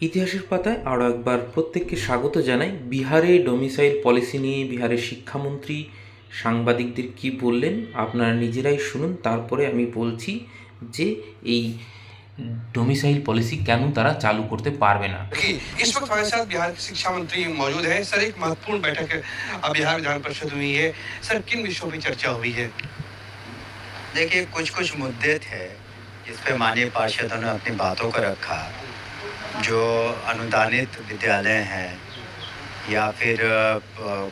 ইতিহাসের পাতায় আরও একবার প্রত্যেককে স্বাগত জানাই বিহারে ডোমিসাইল পলিসি নিয়ে বিহারের শিক্ষামন্ত্রী সাংবাদিকদের কি বললেন আপনারা নিজেরাই শুনুন তারপরে আমি বলছি যে এই ডোমিসাইল পলিসি কেন তারা চালু করতে পারবে না देखिए इस वक्त हमारे साथ बिहार के शिक्षा मंत्री मौजूद हैं सर एक महत्वपूर्ण बैठक अब बिहार विधान परिषद हुई है सर किन विषयों पर चर्चा हुई है देखिए कुछ कुछ मुद्दे थे जिस पे माननीय पार्षदों ने अपनी बातों को रखा जो अनुदानित विद्यालय हैं, या फिर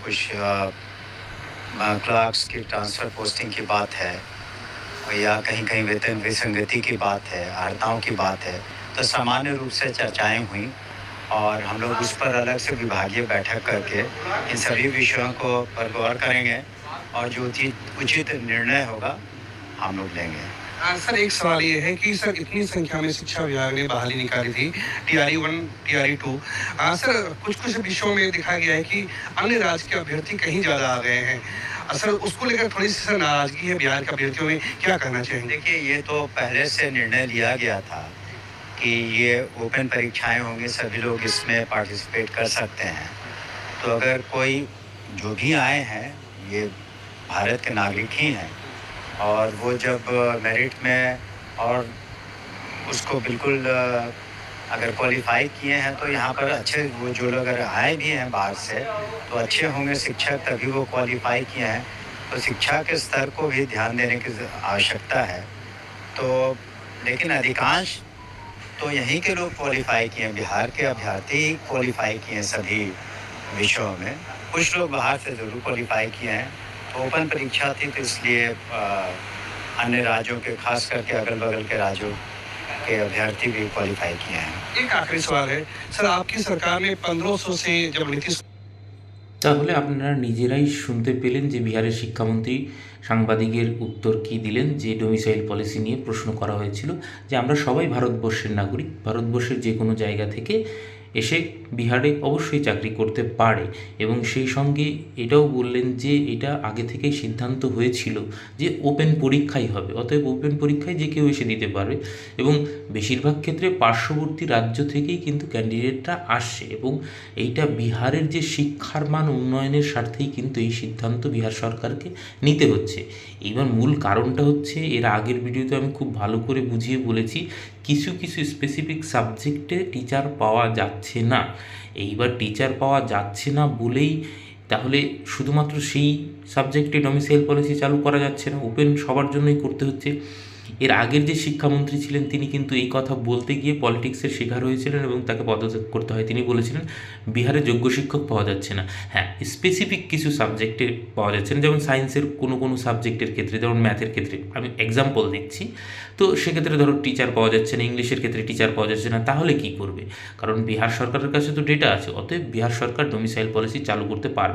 कुछ क्लार्क्स की ट्रांसफ़र पोस्टिंग की बात है, या कहीं कहीं वेतन विसंगति की बात है हड़ताओं की बात है तो सामान्य रूप से चर्चाएँ हुई, और हम लोग उस पर अलग से विभागीय बैठक करके इन सभी विषयों को पर गौर करेंगे, और जो उचित निर्णय होगा, हम लोग लेंगे। सर एक सवाल ये है कि सर, इतनी संख्या में शिक्षा विभाग ने बहाली निकाली थी, TRE one, TRE two. Sir कुछ कुछ विषयों में दिखाया गया है कि अन्य राज्य के अभ्यर्थी कहीं ज़्यादा आ गए हैं। सर, उसको लेकर थोड़ी सी सर नाराज़गी है बिहार के अभ्यर्थियों में, क्या कहना चाहेंगे देखिए, ये तो पहले से निर्णय लिया गया था कि ये ओपन परीक्षाएँ होंगी, सभी लोग इसमें पार्टिसिपेट कर सकते हैं। तो अगर कोई जो भी आए हैं, ये भारत के नागरिक ही हैं और वो जब मेरिट में और उसको बिल्कुल अगर क्वालिफाई किए हैं तो यहाँ पर अच्छे वो जो लोग अगर आए भी हैं बाहर से तो अच्छे होंगे शिक्षक, तभी वो क्वालिफाई किए हैं। तो शिक्षा के स्तर को भी ध्यान देने की आवश्यकता है। तो लेकिन अधिकांश तो यहीं के लोग क्वालिफाई किए हैं। बिहार के अभ्यर्थी क्वालिफाई किए हैं सभी विषयों में। कुछ लोग बाहर से ज़रूर क्वालिफाई किए हैं। ओपन परीक्षा थी तो इसलिए अ, अन्य राज्यों के खास करके अगल बगल के राज्यों के अभ्यर्थी भी क्वालिफाई किए हैं एक आखिरी सवाल है सर आपकी सरकार ने पंद्रह सौ से जब नीतीश তাহলে আপনারা নিজেরাই শুনতে পেলেন যে বিহারের শিক্ষামন্ত্রী সাংবাদিকের উত্তর কি দিলেন যে ডোমিসাইল পলিসি নিয়ে প্রশ্ন করা হয়েছিল যে আমরা সবাই ভারতবর্ষের নাগরিক ভারতবর্ষের যে কোনো জায়গা থেকে এসে বিহারে অবশ্যই চাকরি করতে পারে। এবং সেই সঙ্গে এটাও বললেন যে, এটা আগে থেকেই সিদ্ধান্ত হয়েছিল যে ওপেন পরীক্ষাই হবে। অতএব ওপেন পরীক্ষায় যে কেউ এসে দিতে পারবে এবং বেশিরভাগ ক্ষেত্রে পার্শ্ববর্তী রাজ্য থেকেই কিন্তু ক্যান্ডিডেটরা আসছে এবং এইটা বিহারের যে শিক্ষার মান উন্নয়নের স্বার্থেই কিন্তু এই সিদ্ধান্ত বিহার সরকারকে নিতে হচ্ছে। এইবার মূল কারণটা হচ্ছে, এর আগের ভিডিওতে আমি খুব ভালো করে বুঝিয়ে বলেছি, কিছু কিছু স্পেসিফিক সাবজেক্টে টিচার পাওয়া যাচ্ছে না। এইবার টিচার পাওয়া যাচ্ছে না বলেই তাহলে শুধুমাত্র সেই সাবজেক্টে ডোমিসাইল পলিসি চালু করা যাচ্ছে না। ওপেন সবার জন্যই করতে হচ্ছে। এর আগের যে শিক্ষামন্ত্রী ছিলেন, তিনি কিন্তু এই কথা বলতে গিয়ে পলিটিক্সের শিকার হয়েছিলেন এবং তাকে পদত্যাগ করতে হয়। তিনি বলেছিলেন, বিহারে যোগ্য শিক্ষক পাওয়া যাচ্ছে না। হ্যাঁ স্পেসিফিক কিছু সাবজেক্টে পাওয়া যাচ্ছে না। যেমন সায়েন্সের কোনো কোনো সাবজেক্টের ক্ষেত্রে, যেমন ম্যাথের ক্ষেত্রে, আমি এক্সাম্পল দিচ্ছি। তো সেক্ষেত্রে ধরো টিচার পাওয়া যাচ্ছে না ইংলিশের ক্ষেত্রে টিচার পাওয়া যাচ্ছে না, তাহলে কি করবে? কারণ বিহার সরকারের কাছে তো ডেটা আছে, অতএব বিহার সরকার ডোমিসাইল পলিসি চালু করতে পারবে